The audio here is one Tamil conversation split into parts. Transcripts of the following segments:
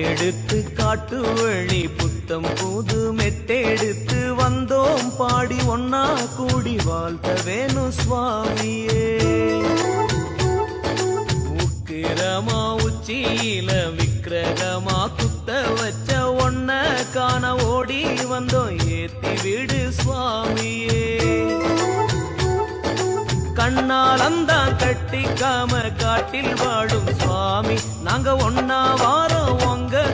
எடுத்து காட்டு வழி புத்தம் புது மெட்டெடுத்து வந்தோம். பாடி ஒன்னா கூடி வாழ்த்த வேணும் சுவாமியே. உக்கிரமா உச்சியில விக்கிரகமா குத்த வச்ச ஒன்ன காண ஓடி வந்தோம். ஏத்தி விடு சுவாமியே. கண்ணாலந்தான் கட்டிக்காம காட்டில் வாழும் சுவாமி. நாங்க ஒன்னா வாரம்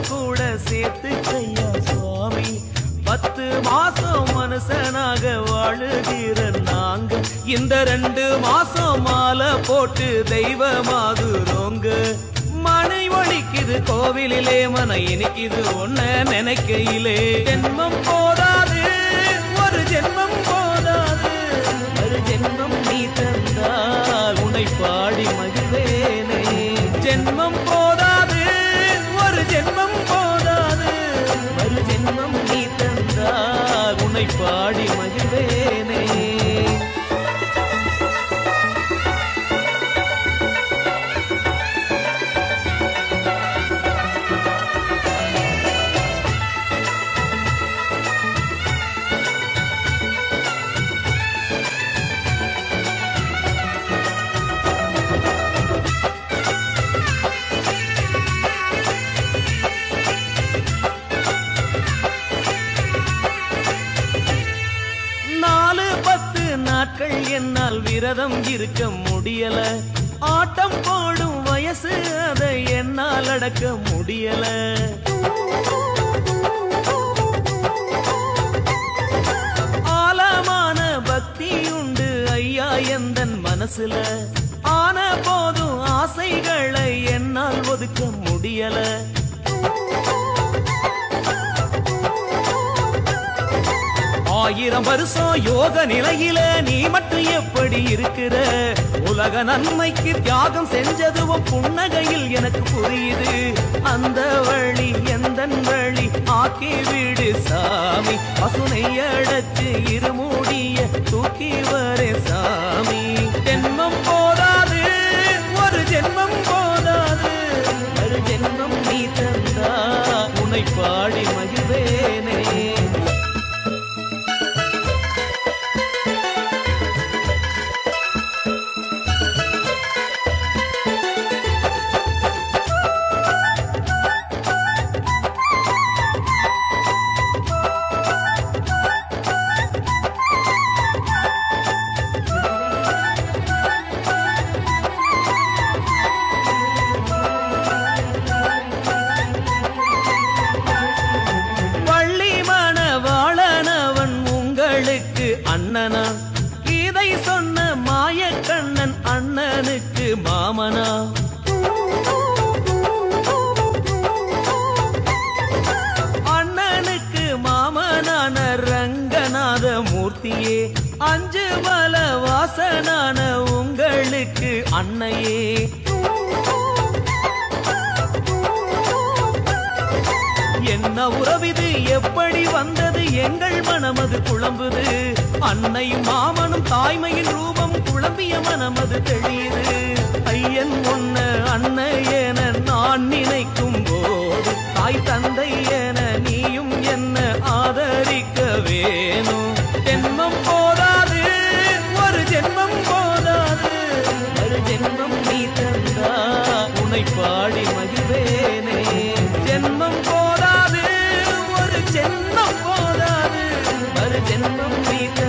கூட சேர்த்து கையா சுவாமி. பத்து மாசம் மனுஷனாக வாழுகிற நாங்க. இந்த ரெண்டு மாசம் மாலை போட்டு தெய்வமாகுறோங்க மனை ஒழிக்குது கோவிலிலே மன இனிக்குது ஒன்ன நினைக்கையிலே. ஜென்மம் போதாது ஒரு ஜென்மம் போதாது. ஒரு ஜென்மம் நீ தந்தால் உன்னை பாடி மகிழ் உன்னை பாடி மகிழ்வேனே. என்னால் விரதம் இருக்க முடியல. ஆட்டம் போடும் வயசு அதை என்னால் அடக்க முடியல. ஆழமான பக்தி உண்டு ஐயா எந்தன் மனசுல. ஆன போதும் ஆசைகளை என்னால் ஒதுக்க முடியல. ஆயிரம் வருஷம் யோக நிலையில நீ மட்டும் எப்படி இருக்கிற? உலக நன்மைக்கு தியாகம் செஞ்சதுவும் புன்னகையில் எனக்கு புரியுது. அந்த வழி எந்த வழி? ஆக்கி விடு சாமி. பசுனை அடைச்சு இருமூடிய தூக்கி வரே சாமி. ஜென்மம் போதாது ஒரு ஜென்மம் போதாது. ஒரு ஜென்மம் நீ தந்தா உன்னை அவளுக்கு அண்ணனா? இதை சொன்ன மாயக்கண்ணன் அண்ணனுக்கு மாமனா? அண்ணனுக்கு மாமனான ரங்கநாத மூர்த்தியே அஞ்சு மல வாசனான உங்களுக்கு அன்னையே. என்ன உறவிது எப்படி வந்த எங்கள் மனமது குழம்புது. அன்னை மாமனும் தாய்மையின் ரூபம் குழம்பிய மனமது தெளியுது. ஐயன் ஒன்ன அன்னை என நான் நினைக்கும் போது தாய் தந்தை என நீயும் என்ன ஆதரிக்க வேணும். ஜென்மம் போதாது ஒரு ஜென்மம் போதாது. ஒரு ஜென்மம் நீ தந்தா உனை பாடி மகிழ்வேனே. ஜென்மம் போதாது ஒரு ஜென்மம் நம்பிக்கை